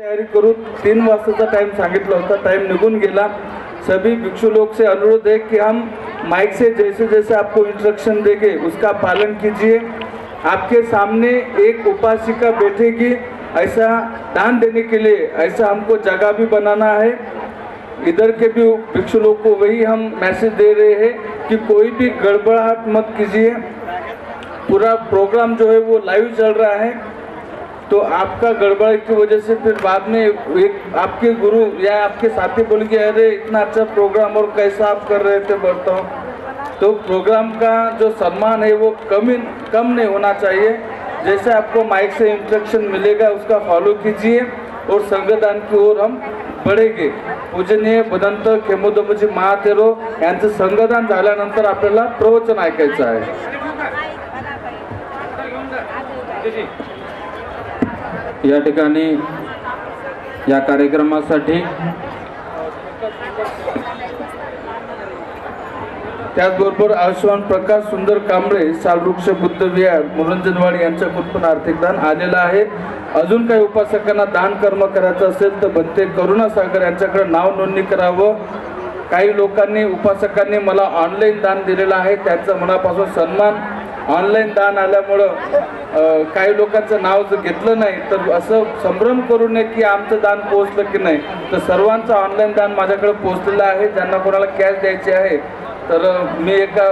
तैयारी करूँ तीन वाजता टाइम सांगितला होता. टाइम निकून गेला. सभी भिक्षु लोग से अनुरोध है कि हम माइक से जैसे जैसे आपको इंस्ट्रक्शन देंगे, उसका पालन कीजिए। आपके सामने एक उपासिका बैठेगी, ऐसा दान देने के लिए, ऐसा हमको जगह भी बनाना है। इधर के भी भिक्षु लोग को वही हम मैसेज दे रहे हैं कि कोई भी गड़बड़ाहट मत कीजिए। पूरा प्रोग्राम जो है वो लाइव चल रहा है। तो आपका गड़बड़ की वजह से फिर बाद में एक आपके गुरु या आपके साथी बोल के अरे इतना अच्छा प्रोग्राम और कैसा आप कर रहे थे बताओ। तो प्रोग्राम का जो सम्मान है वो कम कम नहीं होना चाहिए। जैसे आपको माइक से इंस्ट्रक्शन मिलेगा उसका फॉलो कीजिए और संगदान की ओर हम बढ़ेगे। पूजनीय बदंत खेमोदमजी महातेरो यांचं संगदान झाल्यानंतर आपल्याला प्रवचन ऐकायचं आहे. या ठिकाणी या कार्यक्रमासाठी त्याचबरोबर आयुष्यमान प्रकाश सुंदर कांबळे सालवृक्ष बुद्ध विहार मनोरंजनवाडी यांच्याकडून पण आर्थिक दान आलेलं आहे. अजून काही उपासकांना दान कर्म करायचं असेल तर बनते करुणा सागर यांच्याकडे नाव नोंदणी करावं. काही लोकांनी उपासकांनी मला ऑनलाईन दान दिलेलं आहे. त्यांचा मनापासून सन्मान. ऑनलाईन दान आल्यामुळं काही लोकांचं नाव जर घेतलं नाही तर असं संभ्रम करू नये की आमचं दान पोहोचलं की नाही. तर सर्वांचं ऑनलाईन दान माझ्याकडे पोहोचलेलं आहे ज्यांना कोणाला कॅश द्यायची आहे. तर मी एका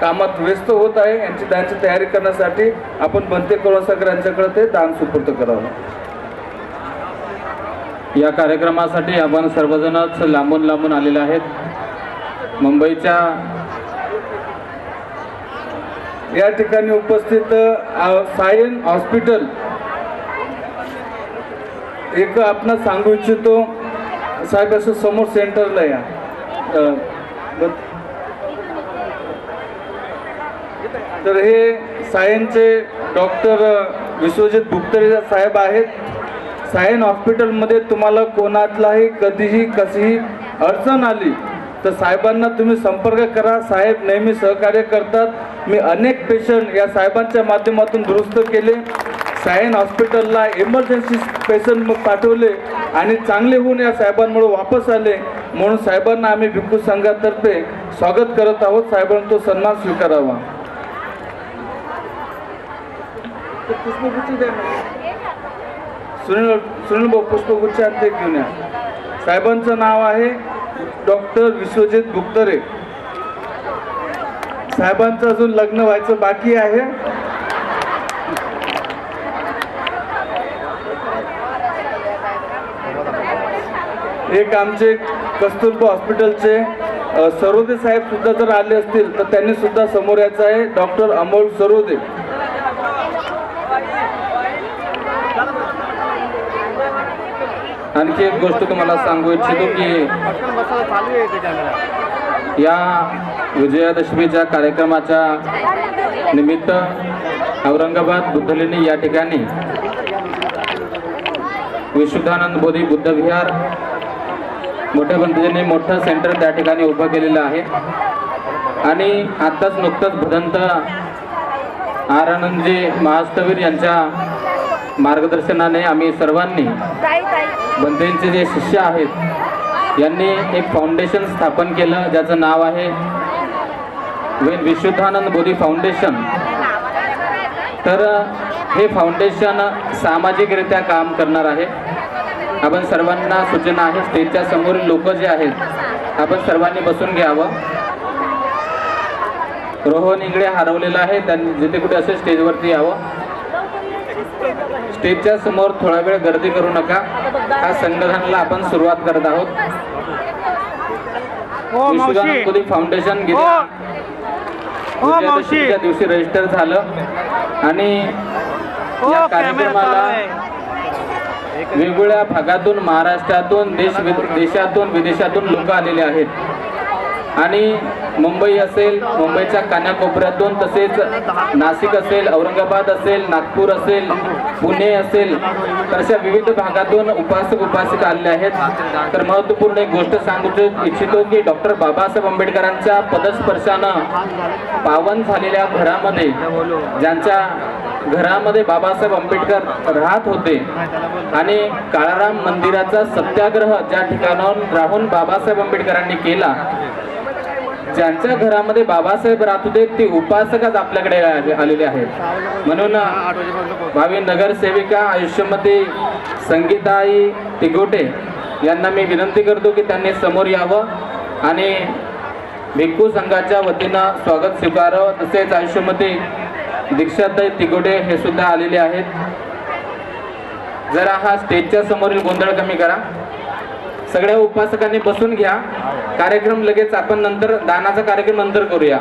कामात व्यस्त होत आहे यांची दानची तयारी करण्यासाठी आपण बनते करुणासागर यांच्याकडे ते दान सुपूर्द करावं. या कार्यक्रमासाठी आपण सर्वजणच लांबून लांबून आलेले आहेत. मुंबईच्या या ठिकाणी उपस्थित सायन हॉस्पिटल. एक आपण सांगू इच्छितो साहेब असं समोर सेंटरला या. तर हे सायनचे डॉक्टर विश्वजित भुक्तरेजा साहेब आहेत. सायन हॉस्पिटलमध्ये तुम्हाला कोणातलाही कधीही कशीही अडचण आली तर साहेबांना तुम्ही संपर्क करा. साहेब नेहमी सहकार्य करतात. मी अनेक पेशंट या साहेबांच्या माध्यमातून दुरुस्त केले. सायन हॉस्पिटलला इमर्जन्सी पेशंट मग पाठवले आणि चांगले होऊन या साहेबांमुळे वापस आले. म्हणून साहेबांना आम्ही भिक्खू संघातर्फे स्वागत करत आहोत. साहेबांना तो सन्मान स्वीकारावा. पुष्पगुच्छ सुनील सुनील भाऊ पुष्पगुच्छ ते घेऊन या. साहेबांचं नाव आहे डॉक्टर विश्वजित गुप्तरे. साहेबांचं अजून लग्न व्हायचं बाकी आहे. एक आमचे कस्तुरबा हॉस्पिटलचे सरोदे साहेब सुद्धा जर आले असतील तर त्यांनी सुद्धा समोर यायचं आहे. डॉक्टर अमोल सरोदे. आणखी एक गोष्ट तुम्हाला सांगू इच्छितो की या विजयादशमीच्या कार्यक्रमाच्या निमित्त औरंगाबाद बुद्धलेणी या ठिकाणी विशुद्धानंद बोधी बुद्धविहार मोठ्या पद्धतीने मोठं सेंटर त्या ठिकाणी उभं केलेलं आहे. आणि आत्ताच नुकतंच भदंत आर आनंदजी महास्तवीर यांच्या मार्गदर्शनाने आम्ही सर्वांनी बंदेंचे जे शिष्य आहेत यांनी एक फाउंडेशन स्थापन केलं ज्याचं नाव आहे वि- विशुद्धानंद बोधी फाउंडेशन तर हे फाउंडेशन सामाजिकरित्या काम करणार आहे. आपण सर्वांना सूचना आहे स्टेजच्या समोरील लोक जे आहेत आपण सर्वांनी बसून घ्यावं. रोहन इंगडे हरवलेलं आहे त्यांनी जिथे कुठे असेल स्टेजवरती यावं. स्टेजच्या समोर थोडा वेळ गर्दी करू नका. हा संघटनाला आपण सुरुवात करत आहोत. फाउंडेशन गेल्या दिवशी रजिस्टर झालं. आणि या कार्यक्रमाला वेगवेगळ्या भागातून महाराष्ट्रातून देश देशातून विदेशातून लोक आलेले आहेत. आणि मुंबई असेल मुंबईच्या कानाकोपऱ्यातून तसेच नाशिक असेल औरंगाबाद असेल नागपूर असेल पुणे असेल तर अशा विविध भागातून उपासक उपासिका आलेले आहेत. तर महत्त्वपूर्ण एक गोष्ट सांगू इच्छितो की डॉक्टर बाबासाहेब आंबेडकरांच्या पदस्पर्शानं पावन झालेल्या घरामध्ये ज्यांच्या घरामध्ये बाबासाहेब आंबेडकर राहत होते आणि काळाराम मंदिराचा सत्याग्रह ज्या ठिकाणाहून राहून बाबासाहेब आंबेडकरांनी केला ज्यांच्या घरामध्ये बाबासाहेब राहत होते ते उपासकच आपल्याकडे आलेले आहेत. म्हणून भावी नगरसेविका आयुष्यमती संगीताई तिगोटे यांना मी विनंती करतो की त्यांनी समोर यावं आणि भिक्खू संघाच्या वतीनं स्वागत स्वीकारावं. तसेच आयुष्यमती दीक्षाताई तिगोटे हे सुद्धा आलेले आहेत. जरा हा स्टेजच्या समोरील गोंधळ कमी करा. सगळ्या उपासकांनी बसून घ्या. कार्यक्रम लगेच आपण नंतर दानाचा कार्यक्रम नंतर करूया.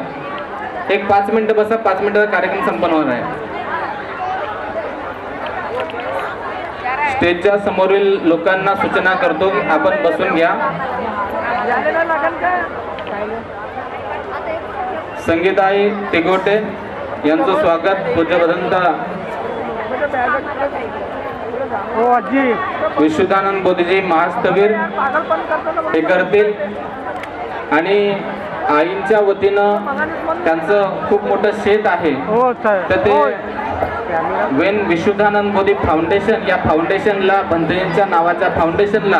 एक पाच मिनिटं बसा पाच मिनिटाचा कार्यक्रम संपन्न होणार आहे. स्टेजच्या समोरील लोकांना सूचना करतो की आपण बसून घ्या. संगीताई तिगोटे यांचं स्वागत पूज्य भदंता हो आजी. विश्वदानंद बोधीजी महास्तवीर हे करतील. आणि आईंच्या वतीनं त्यांचं खूप मोठं शेत आहे. हो तर हो. ते वेन विश्वदानंद मोदी फाउंडेशन या फाउंडेशनला बंधेंच्या नावाच्या फाउंडेशनला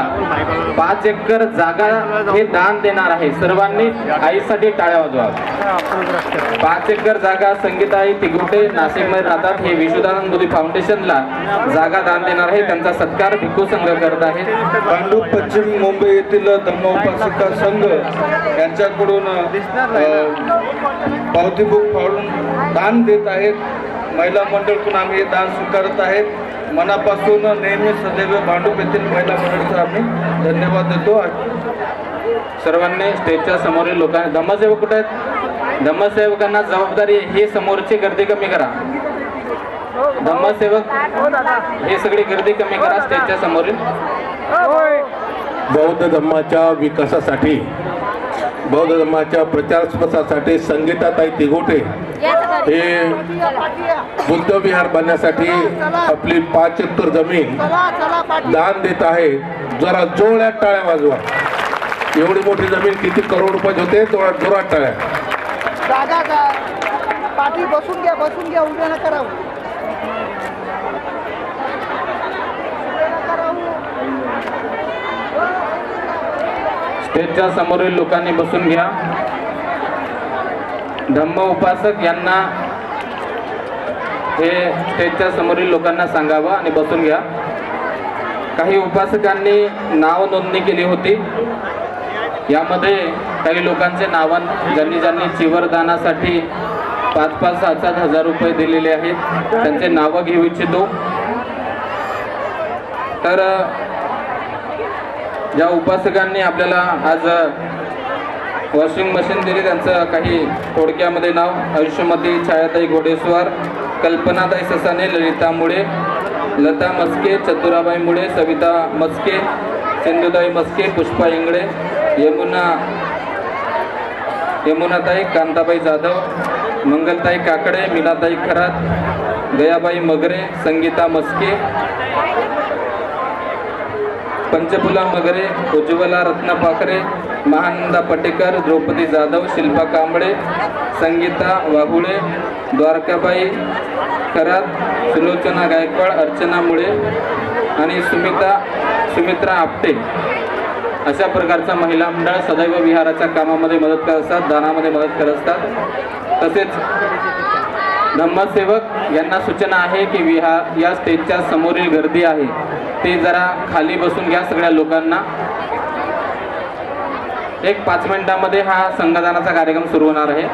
पाच एकर जागा हे दान देणार आहे. सर्वांनी आईसाठी टाळ्या वाजवा. पाच एकर जागा संगीताई तिगुटे नाशिकमध्ये राहतात. हे विश्वदानंद मोदी फाउंडेशनला जागा दान देणार आहे. त्यांचा सत्कार भिक्खू संघ करत आहे. पांडू पश्चिम मुंबई येथील धम्मोपासिका संघ यांच्याकडून अ, पावती बुक फाडून दान देत आहेत. महिला मंडळकडून आम्ही हे दान स्वीकारत आहेत. मनापासून नेहमी सदैव भांडूप येथील महिला मंडळचा आम्ही धन्यवाद देतो. सर्वांनी स्टेजच्या समोरील लोकांना धम्मसेवक कुठे आहेत? धम्मसेवकांना जबाबदारी आहे, ही समोरची गर्दी कमी करा. धम्मसेवक हे सगळी गर्दी कमी करा स्टेजच्या समोरील. बौद्ध धर्माच्या विकासासाठी बौद्ध धर्माच्या प्रचार प्रसारासाठी संगीताताई तिगोटे हे बुद्ध विहार बांधण्यासाठी आपली पाच एकर जमीन दान देत आहे. जरा जोरात टाळ्या वाजवा. एवढी मोठी जमीन किती करोड रुपयाची होते? जोरात जोरात टाळ्या. पाठी बसून घ्या बसून घ्या उभ्या नका राहू. स्टेजच्या समोरील लोकांनी बसून घ्या. धम्म उपासक यांना हे स्टेजच्या समोरील लोकांना सांगावं आणि बसून घ्या. काही उपासकांनी नाव नोंदणी केली होती. यामध्ये काही लोकांचे नावं ज्यांनी ज्यांनी चिवरदानासाठी पाच पाच सात सात हजार रुपये दिलेले आहेत त्यांचे नावं घेऊ इच्छितो. तर ज्या उपासकांनी आपल्याला आज वॉशिंग मशीन दिली त्यांचं काही थोडक्यामध्ये नाव. आयुष्यमती छायाताई घोडेस्वार कल्पनाताई ससाने ललिता मुळे लता मस्के चतुराबाई मुळे सविता मस्के सिंधुताई मस्के पुष्पा इंगळे यमुना यमुनाताई कांताबाई जाधव मंगलताई काकडे मीनाताई खरात गयाबाई मगरे संगीता मस्के पंचफुला मगरे उज्ज्वला रत्ना पाखरे महानंदा पटेकर द्रौपदी जाधव शिल्पा कांबळे संगीता वाहुळे द्वारकाबाई खरात सुलोचना गायकवाड अर्चना मुळे आणि सुमिता सुमित्रा आपटे. अशा प्रकारचा महिला मंडळ सदैव विहाराच्या कामामध्ये मदत करत असतात दानामध्ये मदत करत असतात. तसेच धम्मसेवक यांना सूचना आहे की विहार या स्टेजच्या समोरील गर्दी आहे. ते जरा खाली बसून घ्या सगळ्या लोकांना. एक पाच मिनिटामध्ये हा संघदानाचा कार्यक्रम सुरू होणार आहे.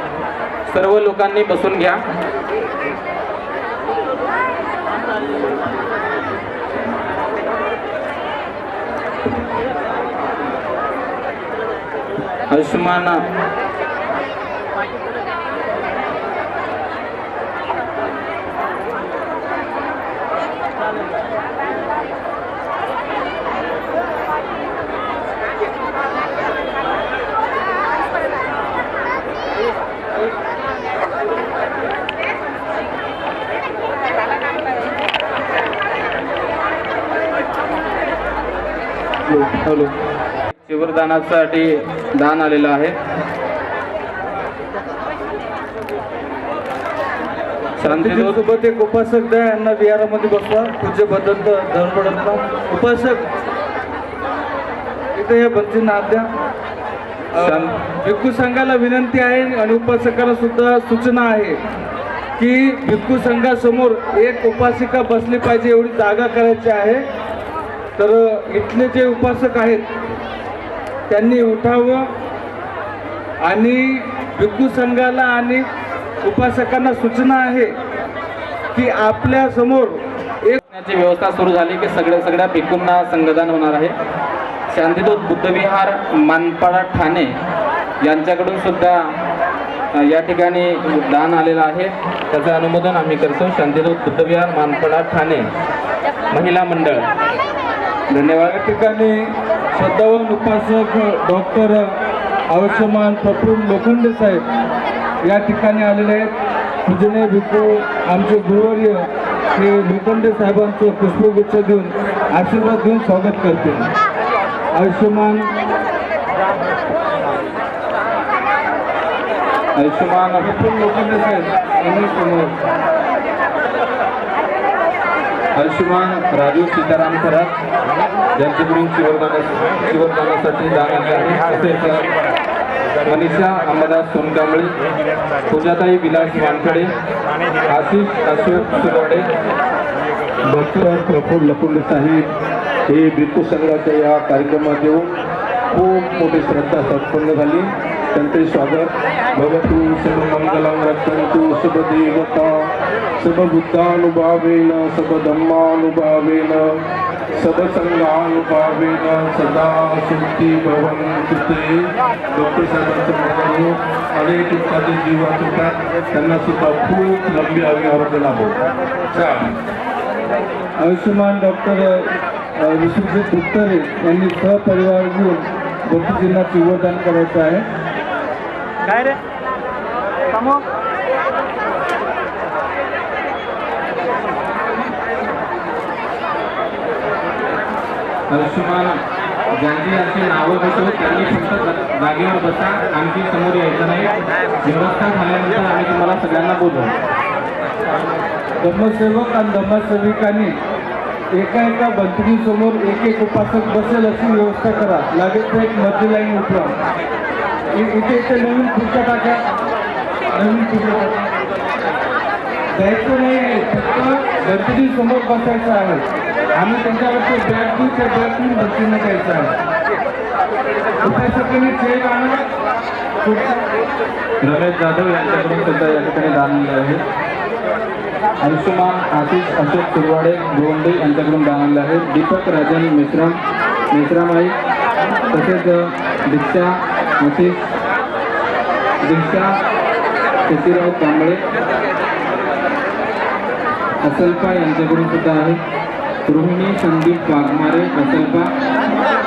सर्व लोकांनी बसून घ्या. आयुष्यमान हॅलो. शिवरदानासाठी दान आलेलं आहे. शांतीदूत सोबत एक उपासक द्या यांना विहारामध्ये बसवा. पूज्य बदल धर्मपडतला उपासक. इथे या बंदींना हात द्या. भिक्खू संघाला विनंती आहे आणि उपासकाला सुद्धा सूचना आहे की भिक्खू संघासमोर एक उपासिका बसली पाहिजे एवढी जागा करायची आहे. तर इथले जे उपासक आहेत त्यांनी उठावं आणि भिक्खू संघाला आणि उपासकांना सूचना आहे की आपल्यासमोर एक व्यवस्था सुरू झाली की सगळ्या सगळ्या भिक्खूंना संगदान होणार आहे. शांतीदूत बुद्धविहार मानपाडा ठाणे यांच्याकडून सुद्धा या ठिकाणी दान आलेलं आहे. त्याचं अनुमोदन आम्ही करतो. शांतीदूत बुद्धविहार मानपाडा ठाणे महिला मंडळ. धन्यवाद. या ठिकाणी श्रद्धावन उपासक डॉक्टर आयुष्यमान प्रफुल्ल लोखंडे साहेब या ठिकाणी आलेले आहेत. पूजने भिकू आमचे गुरुवर्य हे लोखंडे साहेबांचं पुष्पगुच्छ देऊन आशीर्वाद देऊन स्वागत करते. आयुष्यमान आयुष्यमान प्रफुल्ल लोखंडे साहेब यांनी आयुष्यमान राजू सीताराम खरात ज्यांच्याकडून शिवरदाना शिवरदानासाठी दान तसेच मनीषा अंबादास सोनकांबळे पूजाताई विलास वानखडे आशिष अशोक सुरवडे डॉक्टर प्रफुल्ल लपुंडे साहेब हे बिरकू संघाच्या या कार्यक्रमात येऊन खूप मोठी श्रद्धा संपन्न झाली. त्यांचे स्वागत. भगवतु सर्वमंगलं रक्षन्तु शुभदेवता सबबुद्धानुभावेन सबधम्मानुभावेन सबसंघानुभावेन सदा शुद्धी भवन्तु ते। डॉक्टर साहेबांचं म्हणणं हो, अनेक इत्यादी जीवात होतात त्यांना सुद्धा खूप लंबी आयुर्वेद लाभो आयुष्यमान डॉक्टर विश्वजित गुप्तरे यांनी सहपरिवार घेऊन गोष्टींना पिवळदान करायचं आहे. काय रे? कामो आयुष्यमान ज्यांची यांची नावं घेतो त्यांनी फक्त जागेवर बसा आणखी समोर यायचं नाही. व्यवस्था झाल्यानंतर आम्ही तुम्हाला सगळ्यांना बोलू धम्मसेवक आणि धम्मसेविकांनी एका एका बंधुकीसमोर एक एक उपासक बसेल अशी व्यवस्था करा. लगेच तर एक मधली लाईन उठवा इथे इथे नवीन खुर्च्या टाका. नवीन खुर्च्या टाका. द्यायचं नाही फक्त गणपती समोर बसायचं आहे. आम्ही त्यांच्यावरती बॅग देऊ त्या बॅग भक्तीनं द्यायचं आहे. उपासकांनी चेक आणा रमेश जाधव यांच्याकडून सुद्धा या ठिकाणी दान आणले आहे. अंशुमान आशिष अशोक सुरवाडे गोवंडे यांच्याकडून दान आणले आहे. दीपक राजन मेश्राम मेश्रामाई तसेच दीक्षा आशिष दीक्षा शशीराव कांबळे असल्पा यांच्याकडून सुद्धा आहे. रोहिणी संदीप वाघमारे असल्पा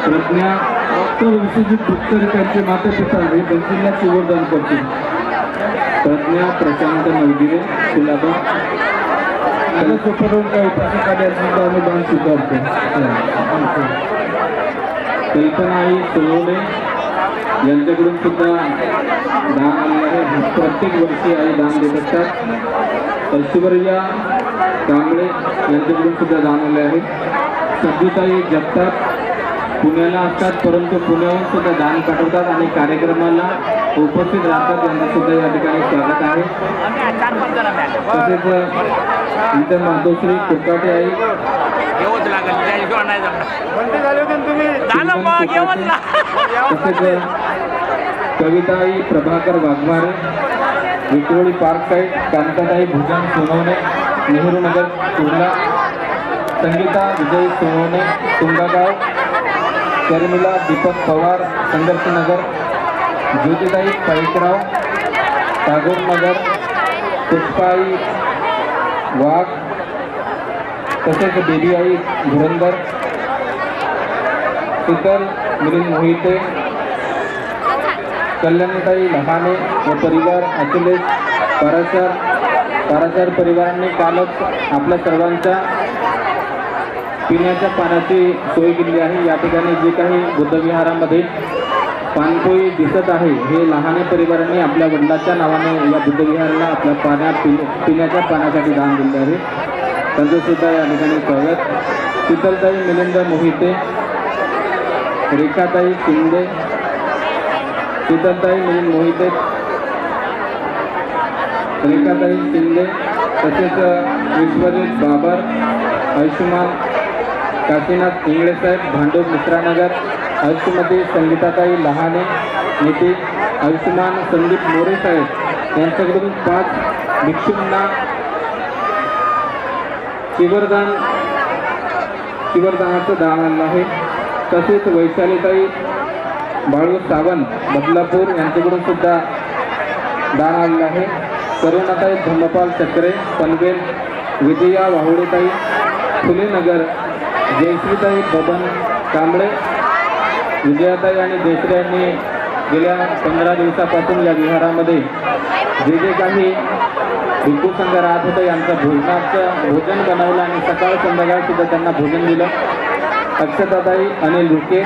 प्रज्ञा डॉक्टर विश्वजित गुप्तर त्यांचे माता पिता हे बंसीला चिवरदान करतील. प्रज्ञा प्रशांत नवगिरे कुलाबा. आता सुपरवून काही उपासकांनी सुद्धा अनुदान स्वीकारतो. कल्पना आई सोनवणे यांच्याकडून सुद्धा दान आलेलं आहे. प्रत्येक वर्षी आई दान देत असतात. ऐश्वर्या कांबळे यांच्याकडून सुद्धा दान आले आहे. सज्जूताई जगताप पुण्याला असतात परंतु पुण्याहून सुद्धा दान पाठवतात आणि कार्यक्रमाला उपस्थित राहतात. यांचं सुद्धा या ठिकाणी स्वागत आहे. तसेच इतर मातोश्री कोकाटे ना तसेच कविताई प्रभाकर वाघमारे विक्रोळी पार्क साईड कांताताई भुजन सोनवणे. नेहरू नगर कुर्ला संगीता विजय सोनवणे तुंगागाव करमिला दीपक पवार संघर्ष नगर ज्योतिताई पाईकराव टागोर नगर पुष्पाई वाघ तसेच बेबीआई धुरंदर शीतल मिलिंद मोहिते कल्याणताई लहाने व परिवार अखिलेश परासर पाराचार परिवारांनी कालच आपल्या सर्वांच्या पिण्याच्या पाण्याची सोय केली आहे. या ठिकाणी जे काही बुद्धविहारामध्ये पाणपोई दिसत आहे हे लहाने परिवारांनी आपल्या वडिलाच्या नावाने या बुद्धविहाराला आपल्या पाण्यात पिण्या पिण्याच्या पाण्यासाठी दान दिले आहे. त्यांचं सुद्धा या ठिकाणी स्वागत. शीतलताई मिलिंद मोहिते. रेखाताई शिंदे. शीतलताई मिलिंद मोहिते. रेखाताई शिंदे तसेच विश्वजित बाबर आयुष्यमान काशीनाथ इंगळे साहेब भांडूप मित्रानगर आयुष्यमती संगीताताई लहाने नीती आयुष्यमान संदीप मोरे साहेब यांच्याकडून पाच भिक्षूंना शिवरदान शिवरदानाचं दान आणलं आहे. तसेच वैशालीताई बाळू सावंत बदलापूर यांच्याकडून सुद्धा दान आणलं आहे. करुणाताई धम्मपाल चक्रे पनवेल विजया वाहुडेताई फुलेनगर जयश्रीताई बबन कांबळे विजयाताई आणि देसरे यांनी गेल्या पंधरा दिवसापासून या विहारामध्ये जे जे काही भिक्खू संघ राहत होतं यांचं भोजनाचं भोजन बनवलं आणि सकाळ संध्याकाळ सुद्धा त्यांना भोजन दिलं. अक्षताताई अनिल रुके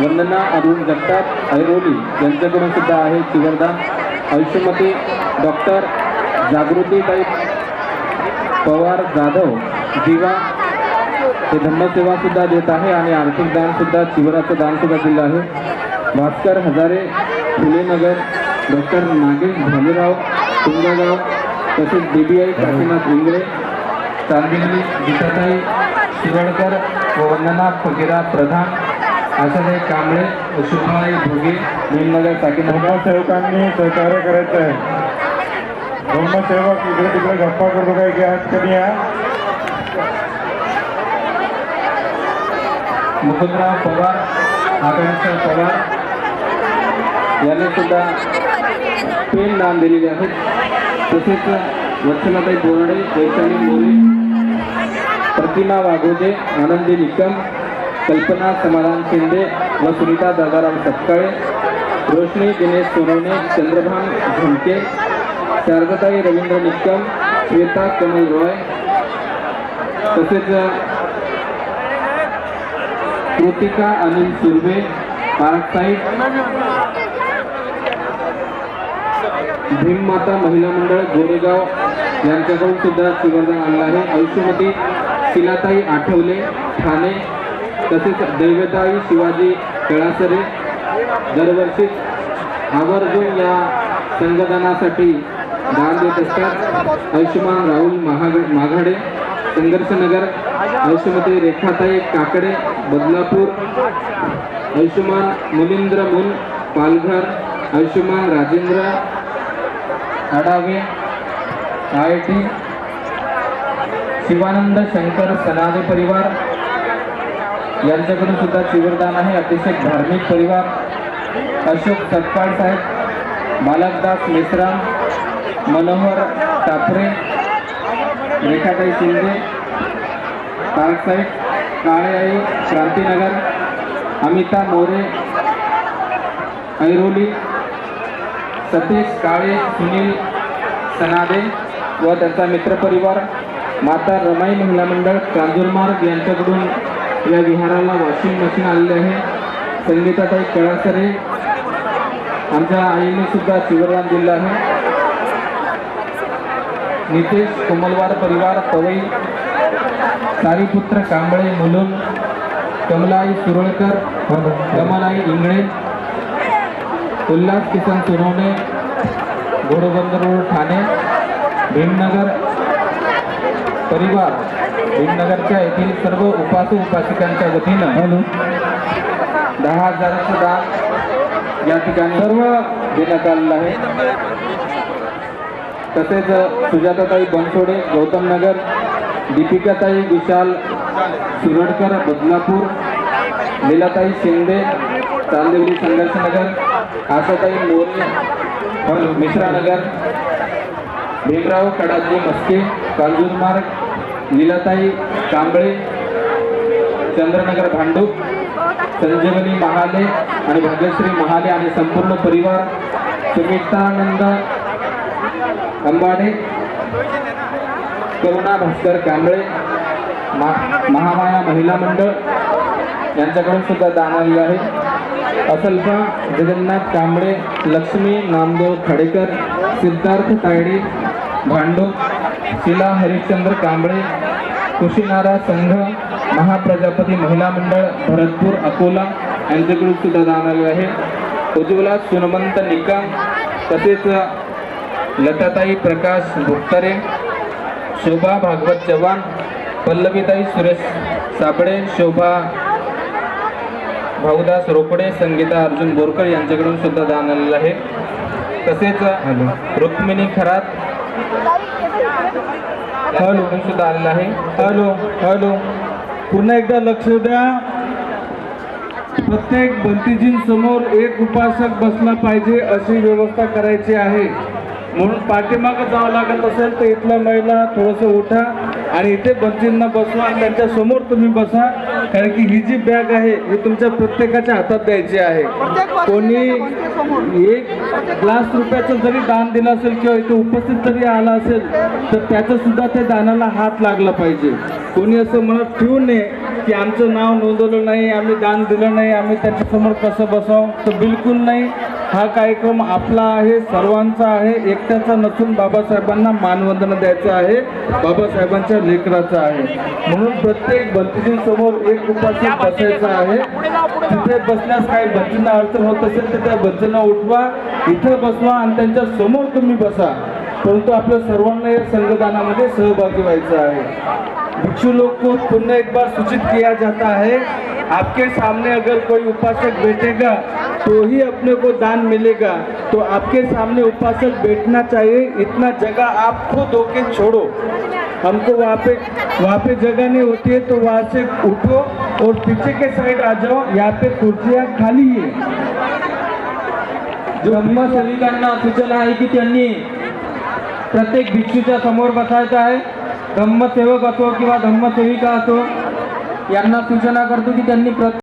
वंदना अरुण जगताप ऐरोली यांच्याकडून सुद्धा आहे शिवरदान आयुष्यमती डॉक्टर जागृतीताई पवार जाधव दिवा ते धम्मसेवा सुद्धा देत आहे आणि आर्थिक दान सुद्धा चिवराचं दान सुद्धा दिलं आहे. भास्कर हजारे फुलेनगर डॉक्टर नागेश भालेराव तुंगागाव तसेच D B I Kashinath Ingale Chandivali गीताताई Shivalkar व वंदना फकीरा प्रधान आशाताई कांबळे व शुभाई भोगे भीमनगर साकीनगर सेवकांनी सहकार्य करायचं आहे. धर्मसेवक इकडे तिकडे गप्पा करतो काय की आज कधी या? मुकुंदराव पवार आकांक्षा पवार यांनी सुद्धा पेन दान दिलेले आहेत. तसेच वत्सलाताई बोराडे वैशाली मोरे प्रतिमा वाघोजे आनंदी निकम कल्पना समाधान शिंदे व सुनीता दादाराम सपकाळे रोशनी दिनेश सोनवणे चंद्रभान झुमके शारदाताई रवींद्र निकम श्वेता कमल रॉय तसेच कृतिका अनिल सुर्वे पार्कसाईड भीममाता महिला मंडळ गोरेगाव यांच्याकडून सुद्धा सुवर्धन आणलं आहे. आयुष्यमती शिलाताई आठवले ठाणे तसेच दैवताई शिवाजी केळासरे दरवर्षी आवर्जून या संगदानासाठी दान देत असतात. आयुष्यमान राहुल महाग माघाडे संघर्षनगर आयुष्यमती रेखाताई काकडे बदलापूर आयुष्यमान मुलिंद्र मुन पालघर आयुष्यमान राजेंद्र आडावे आय टी शिवानंद शंकर सनादे परिवार यांच्याकडून सुद्धा चिवरदान आहे. अतिशय धार्मिक परिवार. अशोक सतपाळ साहेब बालकदास मेश्राम मनोहर टाफरे रेखाताई शिंदे पार्कसाईड काळेआई क्रांतीनगर अमिता मोरे ऐरोली सतीश काळे सुनील सनादे व त्यांचा मित्रपरिवार माता रमाई महिला मंडळ कांजूरमार्ग यांच्याकडून या विहाराला वॉशिंग मशीन आलेले आहे. संगीताताई कळासरे आमच्या आईने सुद्धा शिवरदान दिलं आहे. नितेश कोमलवार परिवार पवई सारीपुत्र कांबळे मुलुंड कमलाई सुरळकर कमलाई इंगळे उल्हास किसन सोनवणे घोडबंदर रोड ठाणे भीमनगर परिवार भीमनगरच्या येथील सर्व उपासक उपासिकांच्या वतीनं दहा हजाराचं दान या ठिकाणी सर्व देण्यात आलेलं आहे. तसेच सुजाताताई बनसोडे गौतम नगर दीपिकाताई विशाल सुरडकर बदलापूर लीलाताई शिंदे चांदिवली संघर्षनगर आशाताई मोरे मिश्रानगर भीमराव कडाजी मस्के कांजूरमार्ग लीलाताई कांबळे चंद्रनगर भांडूप संजीवनी महाले आणि भाग्यश्री महाले आणि संपूर्ण परिवार सुमितानंद अंबाने करुणा भास्कर कांबळे महामाया महिला मंडळ यांच्याकडून सुद्धा दान आलेलं आहे. असल्फा जगन्नाथ कांबळे लक्ष्मी नामदेव खाडेकर सिद्धार्थ तायडे भांडू शिला हरिश्चंद्र कांबळे कुशीनारा संघ महाप्रजापती महिला मंडळ भरतपूर अकोला यांच्याकडून सुद्धा दान आलेलं आहे. उज्ज्वला सुनमंत निकम तसेच लताताई प्रकाश भुक्तरे शोभा भागवत चव्हाण पल्लवीताई सुरेश साबळे शोभा भाऊदास रोकडे संगीता अर्जुन बोरकर यांच्याकडून सुद्धा दान आलेलं आहे. तसेच रुक्मिणी खरात हॅलो. सुद्धा आलेलं आहे. हॅलो. हॅलो. पुन्हा एकदा लक्ष द्या. प्रत्येक बंतीजींसमोर एक उपासक बसला पाहिजे अशी व्यवस्था करायची आहे. म्हणून पाठीमागं जावं लागत असेल तर इथल्या महिला थोडंसं उठा आणि इथे बंतींना बसवा आणि त्यांच्यासमोर तुम्ही बसा. कारण की ही जी बॅग आहे ही तुमच्या प्रत्येकाच्या हातात द्यायची आहे. कोणी एक लाख रुपयाचं जरी दान दिलं असेल किंवा इथे उपस्थित जरी आला असेल तर त्याचं सुद्धा त्या दानाला हात लागला पाहिजे. कोणी असं म्हणत ठेवू नये की आमचं नाव नोंदवलं नाही आम्ही दान दिलं नाही आम्ही त्याच्यासमोर कसं बसावं? तर बिलकुल नाही. हा कार्यक्रम आपला आहे सर्वांचा आहे. एकट्याचा नसून बाबासाहेबांना मानवंदना द्यायचं आहे. बाबासाहेबांच्या लेकराचा आहे. म्हणून प्रत्येक बंतीजींसमोर बसायचं आहे. तिथे बसण्यास काही अडचण होत असेल तर त्या उठवा. इथं बसवा आणि त्यांच्यासमोर तुम्ही बसा. परंतु आपल्या सर्वांना या संगदानामध्ये सहभागी व्हायचं आहे. भिक्षु लोग को पुनः एक बार सूचित किया जाता है आपके सामने अगर कोई उपासक बैठेगा तो ही अपने को दान मिलेगा तो आपके सामने उपासक बैठना चाहिए। इतना जगह आप खुद होके छोड़ो। हमको वहाँ पे वहाँ पे जगह नहीं होती है तो वहाँ से उठो और पीछे के साइड आ जाओ। यहाँ पे कुर्सियाँ खाली है। धम्मसेविकांना सूचना आहे की त्यांनी प्रत्येक भिक्षूच्या समोर बसायचं आहे धम्मसेवक असो किंवा धम्मसेविका असो यांना सूचना करतो की त्यांनी प्रत्येक